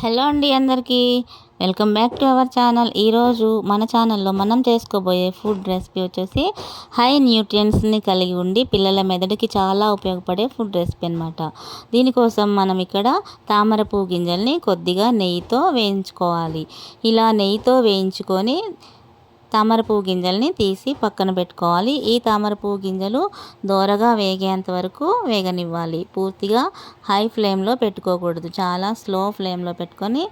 Hello అండి అందరికీ. Welcome back to our channel. ఈరోజు మన ఛానల్లో మనం చేసుకోబోయే ఫుడ్ రెసిపీ వచ్చేసి హై న్యూట్రియంట్స్ని కలిగి ఉండి పిల్లల మెదడుకి చాలా ఉపయోగపడే ఫుడ్ రెసిపీ అనమాట దీనికోసం మనం ఇక్కడ తామర పువ్వు గింజల్ని కొద్దిగా నెయ్యితో వేయించుకోవాలి. ఇలా నెయ్యితో వేయించుకొని తామర పువ్వు గింజల్ని తీసి పక్కన పెట్టుకోవాలి. ఈ తామర పువ్వు గింజలు దోరగా వేగేంత వరకు వేగనివ్వాలి. పూర్తిగా హై ఫ్లేమ్లో పెట్టుకోకూడదు. చాలా స్లో ఫ్లేమ్లో పెట్టుకొని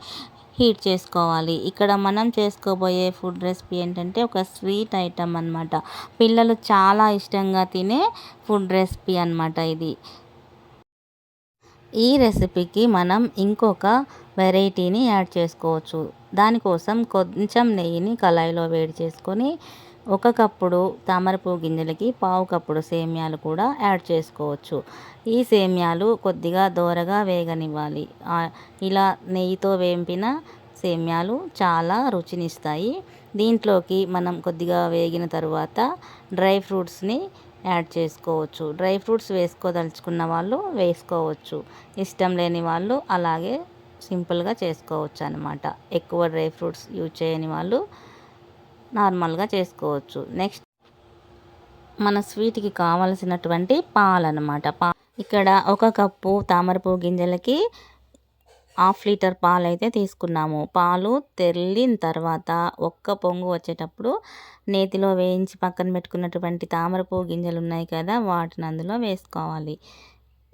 హీట్ చేసుకోవాలి. ఇక్కడ మనం చేసుకోబోయే ఫుడ్ రెసిపీ ఏంటంటే ఒక స్వీట్ ఐటమ్ అనమాట పిల్లలు చాలా ఇష్టంగా తినే ఫుడ్ రెసిపీ అనమాట ఇది. ఈ రెసిపీకి మనం ఇంకొక వెరైటీని యాడ్ చేసుకోవచ్చు. దానికోసం కొంచెం నెయ్యిని కళాయిలో వేడి చేసుకొని ఒక కప్పుడు తామరపువ్వు గింజలకి పావు కప్పుడు సేమ్యాలు కూడా యాడ్ చేసుకోవచ్చు. ఈ సేమ్యాలు కొద్దిగా దోరగా వేగనివ్వాలి. ఇలా నెయ్యితో వేంపిన సేమ్యాలు చాలా రుచినిస్తాయి. దీంట్లోకి మనం కొద్దిగా వేగిన తర్వాత డ్రై ఫ్రూట్స్ని యాడ్ చేసుకోవచ్చు. డ్రై ఫ్రూట్స్ వేసుకోదలుచుకున్న వాళ్ళు వేసుకోవచ్చు. ఇష్టం లేని వాళ్ళు అలాగే సింపుల్గా చేసుకోవచ్చు అనమాట ఎక్కువ డ్రై ఫ్రూట్స్ యూజ్ చేయని వాళ్ళు నార్మల్గా చేసుకోవచ్చు. నెక్స్ట్ మన స్వీట్కి కావలసినటువంటి పాలు అనమాట పా ఇక్కడ ఒక కప్పు తామరపువ్వు గింజలకి హాఫ్ లీటర్ పాలు అయితే తీసుకున్నాము. పాలు తెల్లిన తర్వాత ఒక్క పొంగు వచ్చేటప్పుడు నేతిలో వేయించి పక్కన పెట్టుకున్నటువంటి తామరపువ్వు గింజలు ఉన్నాయి కదా వాటిని అందులో వేసుకోవాలి.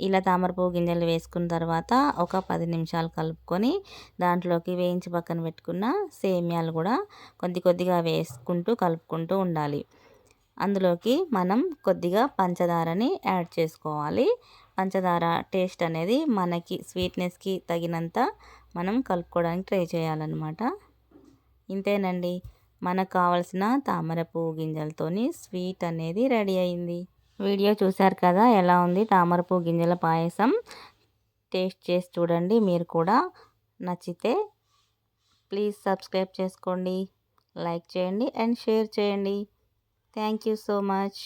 ఇలా తామరపువ్వు గింజలు వేసుకున్న తర్వాత ఒక పది నిమిషాలు కలుపుకొని దాంట్లోకి వేయించి పక్కన పెట్టుకున్న సేమ్యాలు కూడా కొద్ది కొద్దిగా వేసుకుంటూ కలుపుకుంటూ ఉండాలి. అందులోకి మనం కొద్దిగా పంచదారని యాడ్ చేసుకోవాలి. పంచదార టేస్ట్ అనేది మనకి స్వీట్నెస్కి తగినంత మనం కలుపుకోవడానికి ట్రై చేయాలన్నమాట. ఇంతేనండి. మనకు కావాల్సిన తామర పువ్వు గింజలతోని స్వీట్ అనేది రెడీ అయింది. వీడియో చూశారు కదా ఎలా ఉంది తామరపు గింజల పాయసం? టేస్ట్ చేసి చూడండి మీరు కూడా నచ్చితే ప్లీజ్ సబ్స్క్రైబ్ చేసుకోండి లైక్ చేయండి అండ్ షేర్ చేయండి. Thank you so much.